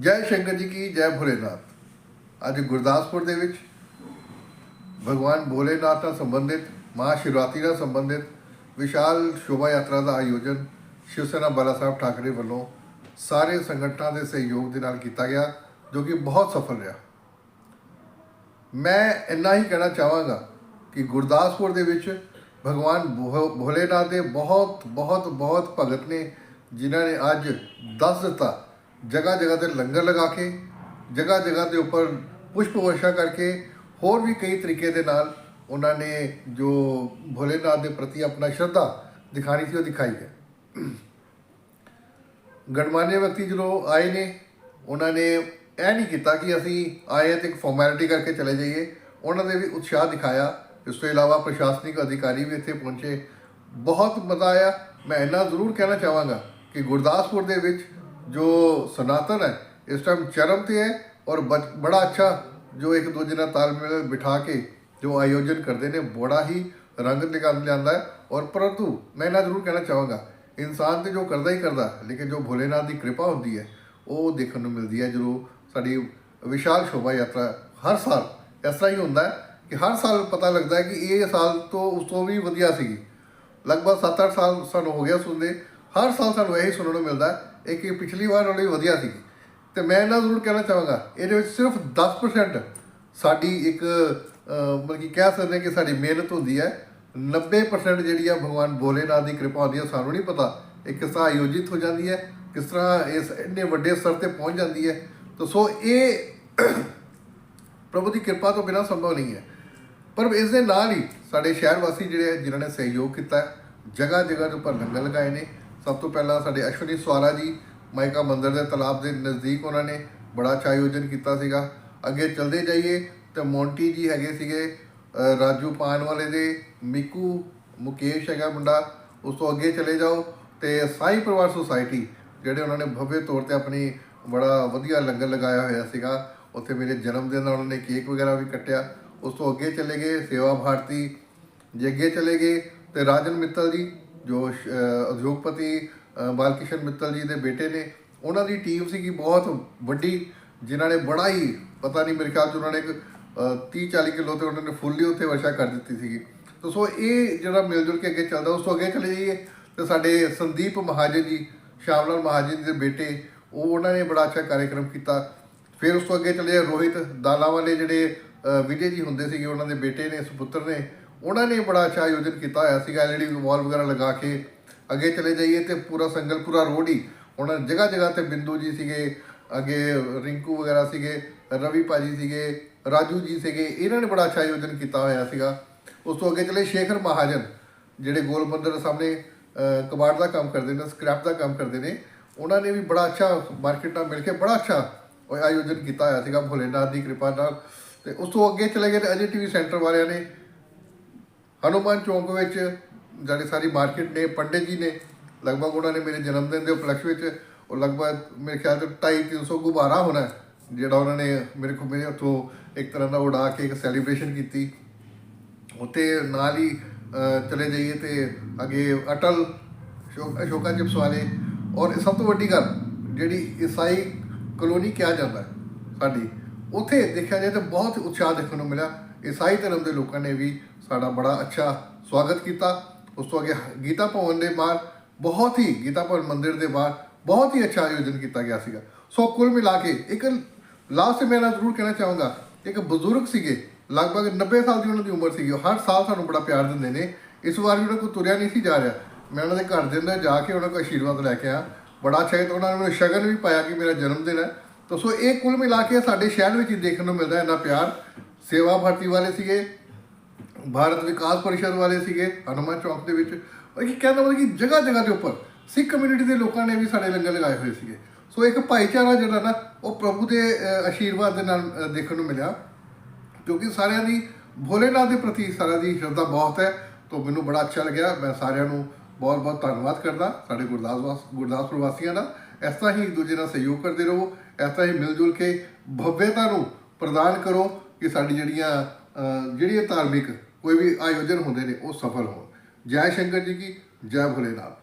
ਜੈ ਸ਼ੰਕਰ ਜੀ ਕੀ, ਜੈ ਭੋਲੇਨਾਥ। ਅੱਜ ਗੁਰਦਾਸਪੁਰ ਦੇ ਵਿੱਚ ਭਗਵਾਨ ਭੋਲੇਨਾਥ ਨਾਲ ਸੰਬੰਧਿਤ, ਮਹਾ ਸ਼ਿਵਰਾਤਰੀ ਨਾਲ ਸੰਬੰਧਿਤ ਵਿਸ਼ਾਲ ਸ਼ੋਭਾ ਯਾਤਰਾ ਦਾ ਆਯੋਜਨ ਸ਼ਿਵ ਸੈਨਾ ਬਾਲਾ ਸਾਹਿਬ ਠਾਕਰੇ ਵੱਲੋਂ ਸਾਰੇ ਸੰਗਠਨਾਂ ਦੇ ਸਹਿਯੋਗ ਦੇ ਨਾਲ ਕੀਤਾ ਗਿਆ, ਜੋ ਕਿ ਬਹੁਤ ਸਫਲ ਰਿਹਾ। ਮੈਂ ਇੰਨਾ ਹੀ ਕਹਿਣਾ ਚਾਹਾਂਗਾ ਕਿ ਗੁਰਦਾਸਪੁਰ ਦੇ ਵਿੱਚ ਭਗਵਾਨ ਭੋ- ਭੋਲੇਨਾਥ ਦੇ ਬਹੁਤ ਬਹੁਤ ਬਹੁਤ ਭਗਤ ਨੇ, ਜਿਨ੍ਹਾਂ ਨੇ ਅੱਜ ਦੱਸ ਦਿੱਤਾ ਜਗ੍ਹਾ ਜਗ੍ਹਾ ਤੇ ਲੰਗਰ ਲਗਾ ਕੇ ਜਗ੍ਹਾ ਜਗ੍ਹਾ ਦੇ ਉੱਪਰ ਪੁਸ਼ਪ ਵਰਸ਼ਾ ਕਰਕੇ ਹੋਰ ਵੀ ਕਈ ਤਰੀਕੇ ਦੇ ਨਾਲ ਉਹਨਾਂ ਨੇ ਜੋ ਭੋਲੇਨਾਥ ਦੇ ਪ੍ਰਤੀ ਆਪਣਾ ਸ਼ਰਧਾ ਦਿਖਾਣੀ ਸੀ ਉਹ ਦਿਖਾਈ ਹੈ। ਗਣਮਾਨਿਆ ਵਿਅਕਤੀ ਜਦੋਂ ਆਏ ਨੇ, ਉਹਨਾਂ ਨੇ ਇਹ ਨਹੀਂ ਕੀਤਾ ਕਿ ਅਸੀਂ ਆਏ ਤੇ ਇੱਕ ਫਾਰਮੈਲਿਟੀ ਕਰਕੇ ਚਲੇ ਜਾਈਏ। ਉਹਨਾਂ ਨੇ ਵੀ ਉਤਸ਼ਾਹ ਦਿਖਾਇਆ। ਇਸ ਤੋਂ ਇਲਾਵਾ ਪ੍ਰਸ਼ਾਸਨਿਕ ਅਧਿਕਾਰੀ ਵੀ ਇੱਥੇ ਪਹੁੰਚੇ। ਬਹੁਤ ਮਜ਼ਾ ਆਇਆ। ਮੈਂ ਇੰਨਾ ਜ਼ਰੂਰ ਕਹਿਣਾ ਚਾਹਾਂਗਾ ਕਿ ਗੁਰਦਾਸਪੁਰ ਦੇ ਵਿੱਚ ਜੋ ਸਨਾਤਨ ਹੈ, ਇਸ ਟਾਈਮ ਚਰਮ ਤੇ ਹੈ ਔਰ ਬਚ- ਬੜਾ ਅੱਛਾ ਜੋ ਇੱਕ ਦੂਜੇ ਨਾਲ ਤਾਲਮੇਲ ਬਿਠਾ ਕੇ ਜੋ ਆਯੋਜਨ ਕਰਦੇ ਨੇ, ਬੜਾ ਹੀ ਰੰਗ ਨਿਕਾਲ ਲਿਆਂਦਾ ਹੈ ਔਰ ਪਰੰਤੂ ਮੈਂ ਇਹਨਾਂ ਜ਼ਰੂਰ ਕਹਿਣਾ ਚਾਹਾਂਗਾ, ਇਨਸਾਨ ਤੇ ਜੋ ਕਰਦਾ ਹੀ ਕਰਦਾ, ਲੇਕਿਨ ਜੋ ਭੋਲੇਨਾਥ ਦੀ ਕਿਰਪਾ ਹੁੰਦੀ ਹੈ, ਉਹ ਦੇਖਣ ਨੂੰ ਮਿਲਦੀ ਹੈ ਜਦੋਂ ਸਾਡੀ ਵਿਸ਼ਾਲ ਸ਼ੋਭਾ ਯਾਤਰਾ ਹਰ ਸਾਲ ਇਸ ਤਰ੍ਹਾਂ ਹੀ ਹੁੰਦਾ ਹੈ ਕਿ ਹਰ ਸਾਲ ਪਤਾ ਲੱਗਦਾ ਹੈ ਕਿ ਇਹ ਸਾਲ ਤੋਂ ਉਸ ਤੋਂ ਵੀ ਵਧੀਆ ਸੀਗੀ। ਲਗਭਗ 7-8 ਸਾਲ ਸਾਨੂੰ ਹੋ ਗਿਆ ਸੁਣਦੇ, ਹਰ ਸਾਲ ਸਾਨੂੰ ਇਹੀ ਸੁਣਨ ਨੂੰ ਮਿਲਦਾ ਹੈ ਕਿ ਪਿਛਲੀ ਵਾਰ ਨਾਲੋਂ ਵਧੀਆ ਸੀ। ਤੇ ਮੈਂ ਇਹਨਾਂ ਜ਼ਰੂਰ ਕਹਿਣਾ ਚਾਹਾਂਗਾ ਇਹਦੇ ਵਿੱਚ ਸਿਰਫ 10% ਸਾਡੀ ਇੱਕ ਮਤਲਬ ਕਿ ਕਹਿ ਸਕਦੇ ਹਾਂ ਕਿ ਸਾਡੀ ਮਿਹਨਤ ਹੁੰਦੀ ਹੈ। 90% ਜਿਹੜੀ ਆ ਭਗਵਾਨ ਭੋਲੇਨਾਥ ਦੀ ਕਿਰਪਾ ਹੁੰਦੀ ਹੈ ਸਾਨੂੰ ਨਹੀਂ ਪਤਾ ਇਹ ਕਿਸ ਤਰ੍ਹਾਂ ਆਯੋਜਿਤ ਹੋ ਜਾਂਦੀ ਹੈ ਕਿਸ ਤਰ੍ਹਾਂ ਇਸ ਇੰਨੇ ਵੱਡੇ ਸਤਰ ਤੇ ਪਹੁੰਚ ਜਾਂਦੀ ਹੈ। ਤਾਂ ਸੋ ਇਹ ਪ੍ਰਭੂ ਦੀ ਕਿਰਪਾ ਤੋਂ ਬਿਨਾਂ ਸੰਭਵ ਨਹੀਂ ਹੈ। ਪਰ ਇਸ ਦੇ ਨਾਲ ਹੀ ਸਾਡੇ ਸ਼ਹਿਰ ਵਾਸੀ ਜਿਹੜੇ ਆ, ਜਿਨ੍ਹਾਂ ਨੇ ਸਹਿਯੋਗ ਕੀਤਾ ਜਗ੍ਹਾ ਜਗ੍ਹਾ ਦੇ ਉੱਪਰ ਲੰਗਰ ਲਗਾਏ ਨੇ ਸਭ ਤੋਂ ਪਹਿਲਾਂ ਸਾਡੇ ਅਸ਼ਵਨੀ ਸਵਾਰਾ ਜੀ, ਮਾਇਕਾ ਮੰਦਰ ਦੇ ਤਲਾਬ ਦੇ ਨਜ਼ਦੀਕ ਉਹਨਾਂ ਨੇ ਬੜਾ ਅੱਛਾ ਆਯੋਜਨ ਕੀਤਾ ਸੀਗਾ। ਅੱਗੇ ਚਲਦੇ ਜਾਈਏ ਤੇ ਮੌਂਟੀ ਜੀ ਹੈਗੇ ਸੀਗੇ ਰਾਜੂ ਪਾਨ ਵਾਲੇ ਦੇ, ਮਿੱਕੂ ਮੁਕੇਸ਼ ਹੈਗਾ ਮੁੰਡਾ, ਉਸ ਤੋਂ ਅੱਗੇ ਚਲੇ ਜਾਓ ਤੇ ਸਾਈ ਪਰਿਵਾਰ ਸੁਸਾਇਟੀ, ਜਿਹੜੇ ਉਹਨਾਂ ਨੇ ਭव्य ਤੌਰ ਤੇ ਆਪਣੀ ਬੜਾ ਵਧੀਆ ਲੰਗਰ ਲਗਾਇਆ ਹੋਇਆ ਸੀਗਾ। ਉੱਥੇ ਮੇਰੇ ਜਨਮ ਦਿਨ ਦਾ ਉਹਨਾਂ ਨੇ ਕੇਕ ਵਗੈਰਾ ਵੀ ਕੱਟਿਆ। ਉਸ ਤੋਂ ਅੱਗੇ ਚਲੇ ਗਏ ਸੇਵਾ ਭਾਰਤੀ, ਜੇ ਅੱਗੇ ਚਲੇ ਗਏ ਤੇ ਰਾਜਨ ਮਿੱਤਲ ਜੀ ਜੋ ਉਦਯੋਗਪਤੀ, ਅਹ, ਬਾਲਕਿਸ਼ਨ ਮਿੱਤਲ ਜੀ ਦੇ ਬੇਟੇ ਨੇ, ਉਹਨਾਂ ਦੀ ਟੀਮ ਸੀਗੀ ਬਹੁਤ ਵੱਡੀ, ਜਿਨ੍ਹਾਂ ਨੇ ਬੜਾ ਹੀ, ਪਤਾ ਨਹੀਂ ਮੇਰੇ ਖਿਆਲ 'ਚ ਉਹਨਾਂ ਨੇ ਇੱਕ 30 40 ਕਿਲੋ ਤੇ ਉਹਨਾਂ ਨੇ ਫੁੱਲੀ ਉੱਥੇ ਵਰਸ਼ਾ ਕਰ ਦਿੱਤੀ ਸੀਗੀ। ਤਾਂ ਸੋ ਇਹ ਜਿਹੜਾ ਮਿਲ ਜੁਲ ਕੇ ਅੱਗੇ ਚੱਲਦਾ, ਉਸ ਤੋਂ ਅੱਗੇ ਚਲੇ ਜਾਈਏ, ਤੇ ਸਾਡੇ ਸੰਦੀਪ ਮਹਾਜਨ ਜੀ ਸ਼ਾਮ ਲਾਲ ਮਹਾਜਨ ਜੀ ਦੇ ਬੇਟੇ, ਉਹ ਉਹਨਾਂ ਨੇ ਬੜਾ ਅੱਛਾ ਕਾਰਜਕ੍ਰਮ ਕੀਤਾ। ਫਿਰ ਉਸ ਤੋਂ ਅੱਗੇ ਚਲੇ ਜਾਈਏ ਰੋਹਿਤ ਦਾਲਾ ਵਾਲੇ ਜਿਹੜੇ ਵਿਜੇ ਜੀ ਹੁੰਦੇ ਸੀਗੇ, ਉਹਨਾਂ ਦੇ ਬੇਟੇ ਨੇ, ਸੁਪੁੱਤਰ ਨੇ ਉਹਨਾਂ ਨੇ ਬੜਾ ਅੱਛਾ ਆਯੋਜਨ ਕੀਤਾ ਹੋਇਆ ਸੀਗਾ ਐਲਈਡੀ ਵਾਲ ਵਗੈਰਾ ਲਗਾ ਕੇ ਅੱਗੇ ਚਲੇ ਜਾਈਏ ਤੇ ਪੂਰਾ ਸੰਗਲਪੁਰਾ ਰੋਡ ਹੀ ਉਹਨਾਂ ਜਗ੍ਹਾ ਜਗ੍ਹਾ ਤੇ ਬਿੰਦੂ ਜੀ ਸੀਗੇ, ਅੱਗੇ ਰਿੰਕੂ ਵਗੈਰਾ ਸੀਗੇ, ਰਵੀ ਭਾਜੀ ਸੀਗੇ, ਰਾਜੂ ਜੀ ਸੀਗੇ, ਇਹਨਾਂ ਨੇ ਬੜਾ ਅੱਛਾ ਆਯੋਜਨ ਕੀਤਾ ਹੋਇਆ ਸੀਗਾ। ਉਸ ਤੋਂ ਅੱਗੇ ਚਲੇ ਸ਼ੇਖਰ ਮਹਾਜਨ, ਜਿਹੜੇ ਗੋਲ ਮੰਦਰ ਸਾਹਮਣੇ ਕਬਾੜ ਦਾ ਕੰਮ ਕਰਦੇ ਨੇ ਸਕ੍ਰੈਪ ਦਾ ਕੰਮ ਕਰਦੇ ਨੇ, ਉਹਨਾਂ ਨੇ ਵੀ ਬੜਾ ਅੱਛਾ ਮਾਰਕੀਟ ਨਾਲ ਮਿਲ ਕੇ ਬੜਾ ਅੱਛਾ ਆਯੋਜਨ ਕੀਤਾ ਹੋਇਆ ਸੀਗਾ, ਭੋਲੇਨਾਥ ਦੀ ਕਿਰਪਾ ਨਾਲ। ਤੇ ਉਸ ਤੋਂ ਅੱਗੇ ਚਲੇ ਗਏ ਤੇ ਅਜੇ ਟੀਵੀ ਸੈਂਟਰ ਵਾਲਿਆਂ ਨੇ ਹਨੂਮਾਨ ਚੌਂਕ ਵਿੱਚ ਜਿਹੜੀ ਸਾਰੀ ਮਾਰਕੀਟ ਨੇ, ਪੰਡਿਤ ਜੀ ਨੇ, ਲਗਭਗ ਉਹਨਾਂ ਨੇ ਮੇਰੇ ਜਨਮ ਦਿਨ ਦੇ ਉਪਲਕਸ਼ ਵਿੱਚ, ਉਹ ਲਗਭਗ ਮੇਰੇ ਖਿਆਲ ਤੋਂ 250 300 ਗੁਬਾਰਾ ਹੋਣਾ, ਜਿਹੜਾ ਉਹਨਾਂ ਨੇ ਮੇਰੇ ਕੋਲ ਮੇਰੇ ਹੱਥੋਂ ਇੱਕ ਤਰ੍ਹਾਂ ਦਾ ਉਡਾ ਕੇ ਇੱਕ ਸੈਲੀਬ੍ਰੇਸ਼ਨ ਕੀਤੀ। ਉੱਥੇ ਨਾਲ ਹੀ ਚਲੇ ਜਾਈਏ ਤੇ ਅੱਗੇ ਅਟਲ ਅਸ਼ੋ- ਅਸ਼ੋਕਾ ਚਿਪਸ ਵਾਲੇ ਔਰ ਸਭ ਤੋਂ ਵੱਡੀ ਗੱਲ, ਜਿਹੜੀ ਈਸਾਈ ਕਲੋਨੀ ਕਿਹਾ ਜਾਂਦਾ ਸਾਡੀ, ਉੱਥੇ ਦੇਖਿਆ ਜਾਏ ਤਾਂ ਬਹੁਤ ਉਤਸ਼ਾਹ ਦੇਖਣ ਨੂੰ ਮਿਲਿਆ। ਈਸਾਈ ਧਰਮ ਦੇ ਲੋਕਾਂ ਨੇ ਵੀ ਸਾਡਾ ਬੜਾ ਅੱਛਾ ਸਵਾਗਤ ਕੀਤਾ। ਉਸ ਤੋਂ ਅੱਗੇ ਗੀਤਾ ਭਵਨ ਦੇ ਬਾਹਰ, ਬਹੁਤ ਹੀ ਗੀਤਾ ਭਵਨ ਮੰਦਿਰ ਦੇ ਬਾਹਰ, ਬਹੁਤ ਹੀ ਅੱਛਾ ਆਯੋਜਨ ਕੀਤਾ ਗਿਆ ਸੀਗਾ। ਸੋ ਕੁੱਲ ਮਿਲਾ ਕੇ ਇੱਕ ਲਾਸਟ ਮੈਂ ਜ਼ਰੂਰ ਕਹਿਣਾ ਚਾਹੂੰਗਾ, ਇੱਕ ਬਜ਼ੁਰਗ ਸੀਗੇ, ਲਗਭਗ 90 ਸਾਲ ਦੀ ਉਹਨਾਂ ਦੀ ਉਮਰ ਸੀਗੀ। ਉਹ ਹਰ ਸਾਲ ਸਾਨੂੰ ਬੜਾ ਪਿਆਰ ਦਿੰਦੇ ਨੇ। ਇਸ ਵਾਰ ਵੀ ਉਹਨਾਂ ਕੋਲ ਤੁਰਿਆ ਨਹੀਂ ਸੀ ਜਾ ਰਿਹਾ। ਮੈਂ ਉਹਨਾਂ ਦੇ ਘਰ ਦੇ ਅੰਦਰ ਜਾ ਕੇ ਉਹਨਾਂ ਕੋਲ ਆਸ਼ੀਰਵਾਦ ਲੈ ਕੇ ਆ ਬੜਾ ਅੱਛਾ ਹੈ, ਤੇ ਉਹਨਾਂ ਨੇ ਮੈਨੂੰ ਸ਼ਗਨ ਵੀ ਪਾਇਆ ਕਿ ਮੇਰਾ ਜਨਮ ਦਿਨ ਹੈ। ਤਾਂ ਸੋ ਇਹ ਕੁੱਲ ਮਿਲਾ ਕੇ ਸਾਡੇ ਸ਼ਹਿਰ ਵਿੱਚ ਹੀ ਦੇਖਣ ਨੂੰ ਮਿਲਦਾ ਹੈ ਇੰਨਾ ਪਿਆਰ। ਸੇਵਾ ਭਰਤੀ ਵਾਲੇ ਸੀਗੇ ਭਾਰਤ ਵਿਕਾਸ ਪਰਿਸ਼ਦ ਵਾਲੇ ਸੀਗੇ ਹਨੂੰਮਾਨ ਚੌਕ ਦੇ ਵਿੱਚ। ਉਹ ਕੀ ਕਹਿੰਦਾ ਮਤਲਬ ਕਿ ਜਗ੍ਹਾ ਜਗ੍ਹਾ ਦੇ ਉੱਪਰ ਸਿੱਖ ਕਮਿਊਨਿਟੀ ਦੇ ਲੋਕਾਂ ਨੇ ਵੀ ਸਾਡੇ ਲੰਗਰ ਲਗਾਏ ਹੋਏ ਸੀਗੇ। ਸੋ ਇੱਕ ਭਾਈਚਾਰਾ ਜਿਹੜਾ ਨਾ ਉਹ ਪ੍ਰਭੂ ਦੇ ਅ, ਆਸ਼ੀਰਵਾਦ ਦੇ ਨਾਲ ਦੇਖਣ ਨੂੰ ਮਿਲਿਆ। ਕਿਉਂਕਿ ਸਾਰਿਆਂ ਦੀ ਭੋਲੇਨਾਥ ਦੇ ਪ੍ਰਤੀ ਸਾਰਿਆਂ ਦੀ ਸ਼ਰਧਾ ਬਹੁਤ ਹੈ। ਤਾਂ ਮੈਨੂੰ ਬੜਾ ਅੱਛਾ ਲੱਗਿਆ। ਮੈਂ ਸਾਰਿਆਂ ਨੂੰ ਬਹੁਤ ਬਹੁਤ ਧੰਨਵਾਦ ਕਰਦਾ ਸਾਡੇ ਗੁਰਦਾਸਵਾਸ ਗੁਰਦਾਸਪੁਰ ਵਾਸੀਆਂ ਦਾ। ਇਸ ਤਰ੍ਹਾਂ ਹੀ ਇੱਕ ਦੂਜੇ ਨਾਲ ਸਹਿਯੋਗ ਕਰਦੇ ਰਹੋ। ਇਸ ਤਰ੍ਹਾਂ ਹੀ ਮਿਲ ਜੁਲ ਕੇ ਭਵਯਤਾ ਨੂੰ ਪ੍ਰਦਾਨ ਕਰੋ ਕਿ ਸਾਡੀ ਜਿਹੜੀਆਂ ਅ, ਜਿਹੜੀਆਂ ਧਾਰਮਿਕ ਕੋਈ ਵੀ ਆਯੋਜਨ ਹੁੰਦੇ ਨੇ ਉਹ ਸਫਲ ਹੋਣ। ਜੈ ਸ਼ੰਕਰ ਜੀ ਕੀ? ਜੈ ਭੋਲੇਨਾਥ।